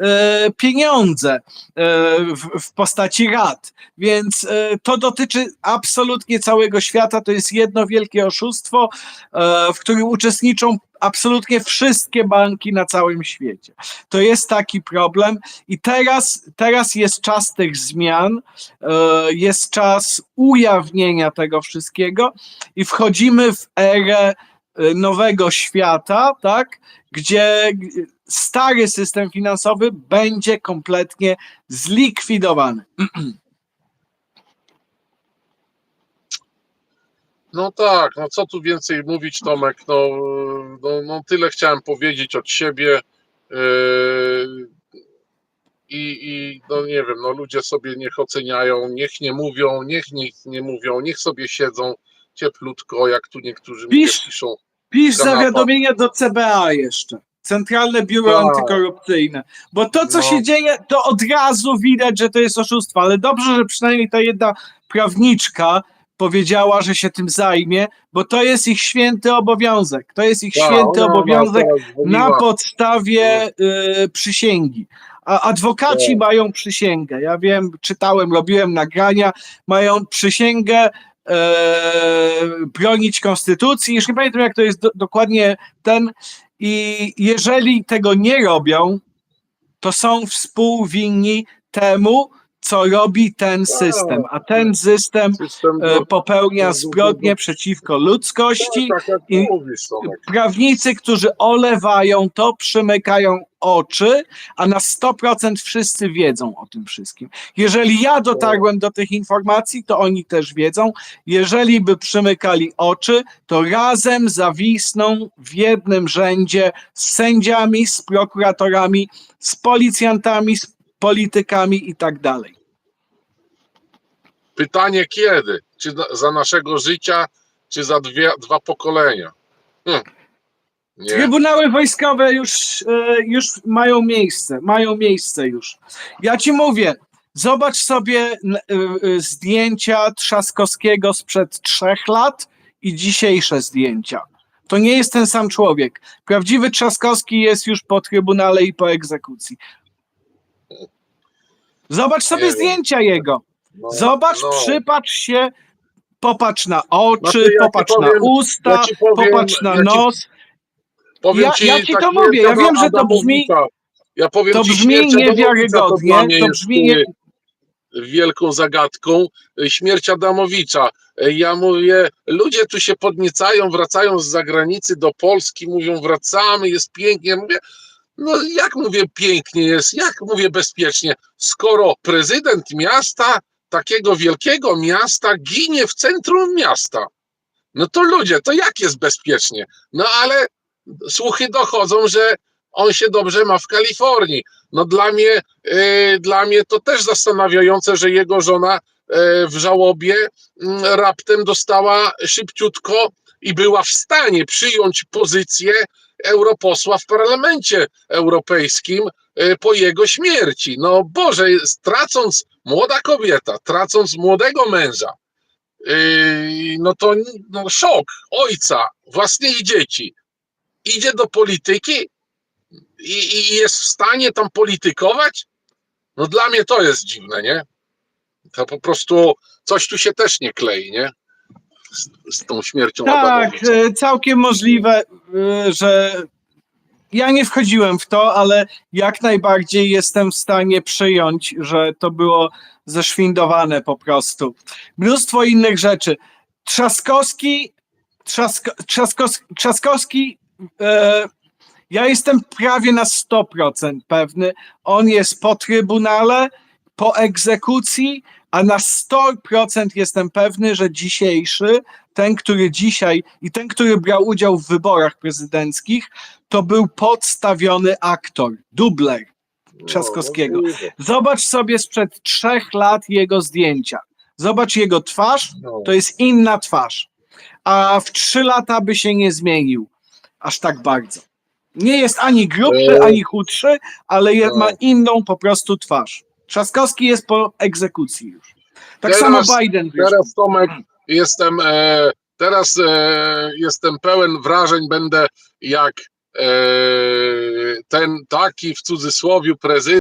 e, pieniądze e, w, postaci rat. Więc e, to dotyczy absolutnie całego świata. To jest jedno wielkie oszustwo, w którym uczestniczą absolutnie wszystkie banki na całym świecie. To jest taki problem i teraz, teraz jest czas tych zmian, jest czas ujawnienia tego wszystkiego i wchodzimy w erę nowego świata, tak, gdzie stary system finansowy będzie kompletnie zlikwidowany. No tak, no co tu więcej mówić, Tomek? No, no, no tyle chciałem powiedzieć od siebie. Yy, I, I no nie wiem, no ludzie sobie niech oceniają, niech nie mówią, niech nic nie mówią, niech sobie siedzą cieplutko, jak tu niektórzy Pisz- piszą. Pisz Kanapa. zawiadomienie do CBA jeszcze. Centralne Biuro Tak. Antykorupcyjne. Bo to, co No. się dzieje, to od razu widać, że to jest oszustwo. Ale dobrze, że przynajmniej ta jedna prawniczka powiedziała, że się tym zajmie, bo to jest ich święty obowiązek. To jest ich Tak, święty obowiązek na podstawie y, przysięgi. A adwokaci Tak. mają przysięgę. Ja wiem, czytałem, robiłem nagrania, mają przysięgę bronić konstytucji. Już nie pamiętam, jak to jest do, dokładnie ten. I jeżeli tego nie robią, to są współwinni temu, co robi ten system. A ten system e, popełnia zbrodnie przeciwko ludzkości. tak jak i- prawnicy, którzy olewają to, przymykają oczy, a na 100% wszyscy wiedzą o tym wszystkim. Jeżeli ja dotarłem do tych informacji, to oni też wiedzą. Jeżeli by przymykali oczy, to razem zawisną w jednym rzędzie z sędziami, z prokuratorami, z policjantami, z politykami i tak dalej. Pytanie kiedy? Czy za- naszego życia, czy za dwie, dwa pokolenia? Hm. Nie. Trybunały wojskowe już, e, już mają miejsce, mają miejsce już. Ja ci mówię, zobacz sobie e, e, zdjęcia Trzaskowskiego sprzed trzech lat i dzisiejsze zdjęcia. To nie jest ten sam człowiek. Prawdziwy Trzaskowski jest już po trybunale i po egzekucji. Zobacz sobie Nie wiem. zdjęcia jego. No, Zobacz, no. przypatrz się, popatrz na oczy, Znaczy, ja popatrz powiem- na usta, ja powiem- popatrz na ja ci- nos. Powiem Ja- ci, ja ci to tak mówię, ja wiem, że to brzmi- Adamowicza. Ja powiem to ci, brzmi niewiarygodnie, To, to brzmi nie- y, wielką zagadką. Y, Śmierć Adamowicza. Y, Ja mówię, ludzie tu się podniecają, wracają z zagranicy do Polski, mówią wracamy, jest pięknie. Mówię, no jak mówię pięknie jest, jak mówię bezpiecznie, skoro prezydent miasta, takiego wielkiego miasta, ginie w centrum miasta. No to ludzie, to jak jest bezpiecznie? No ale słuchy dochodzą, że on się dobrze ma w Kalifornii. No dla mnie, e, dla mnie to też zastanawiające, że jego żona e, w żałobie mm, raptem dostała szybciutko i była w stanie przyjąć pozycję europosła w parlamencie europejskim e, po jego śmierci. No Boże, tracąc młoda kobieta, tracąc młodego męża, no to no, szok ojca, własnych dzieci. Idzie do polityki i, i jest w stanie tam politykować? No dla mnie to jest dziwne, nie? To po prostu coś tu się też nie klei, nie? Z, z tą śmiercią Tak, e, całkiem możliwe, e, że ja nie wchodziłem w to, ale jak najbardziej jestem w stanie przyjąć, że to było zeszwindowane po prostu. Mnóstwo innych rzeczy. Trzaskowski, Trzasko, Trzaskowski, e, ja jestem prawie na 100% pewny, on jest po trybunale, po egzekucji, a na 100% jestem pewny, że dzisiejszy, ten, który dzisiaj i ten, który brał udział w wyborach prezydenckich, to był podstawiony aktor, dubler. Trzaskowskiego. No. Zobacz sobie sprzed trzech lat jego zdjęcia. Zobacz jego twarz, No. to jest inna twarz. A w trzy lata by się nie zmienił aż tak bardzo. Nie jest ani grubszy, E, ani chudszy, ale je, no. ma inną po prostu twarz. Trzaskowski jest po egzekucji już. Tak Teraz- samo Biden. zresztą. Teraz Tomek, jestem, e, teraz e, jestem pełen wrażeń, będę jak e, ten taki w cudzysłowie prezydent